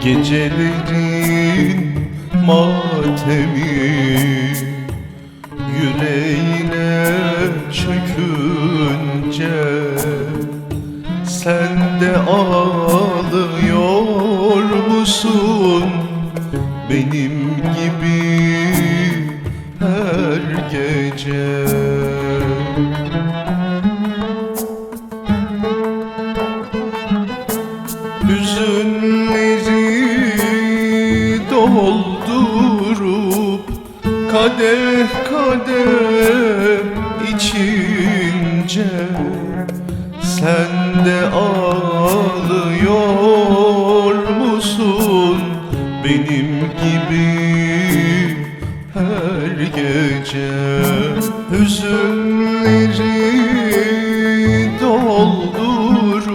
Gecelerin matemi Yüreğine çökünce Sen de ağlıyor musun? Benim gibi her gece. Hüzünleri doldurup Kadeh Sen de ağlıyor musun? Benim gibi her gece Hüzünleri doldurup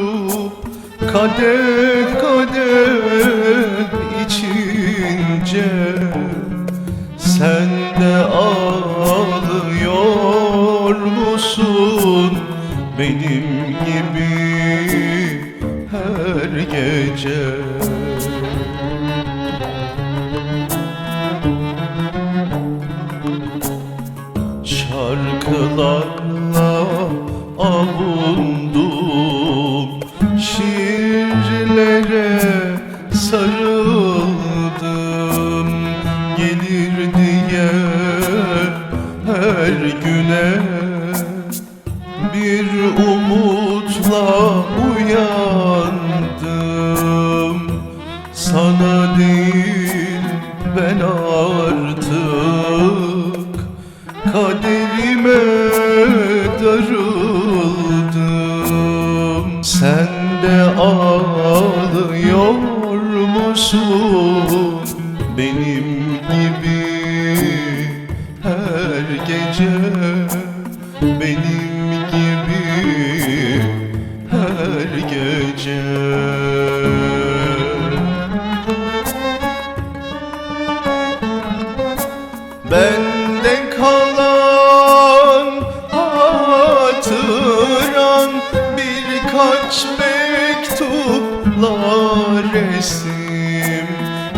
Kadeh kadeh içince. Sen de ağlıyor Benim gibi her gece. Şarkılarla avundum Şiirlere sarıldım. Gelir diye her güne Sana değil ben artık Kaderime darıldım. Sen de ağlıyor musun? Benim gibi her gece Benim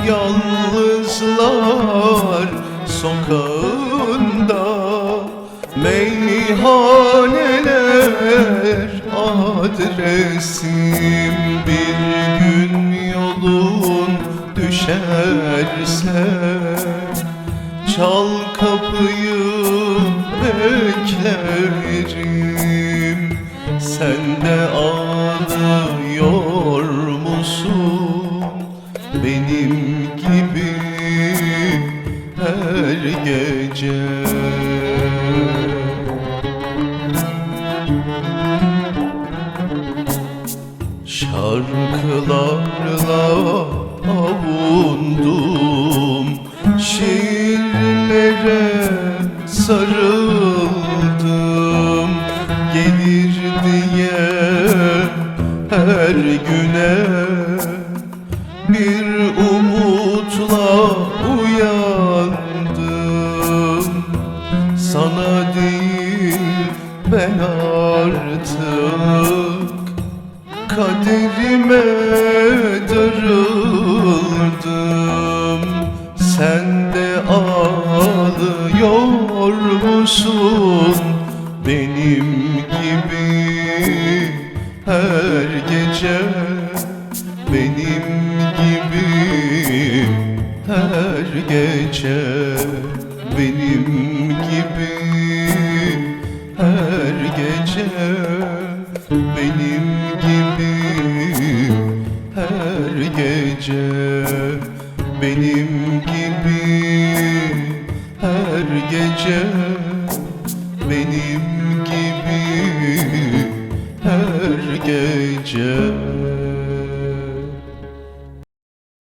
Yalnızlar sokağında Meyhaneler adresim Bir gün yolun düşerse Çal kapıyı beklerim Sen de ağlıyor musun Benim gece. Şarkılarla avundum Şiirlere sarıldım. Gelir diye her güne Sana değil ben artık Kaderime darıldım. Sen de ağlıyor musun? Benim gibi her gece Benim gibi her gece Benim gibi. Her gece benim gibi. Her gece benim gibi. Her gece benim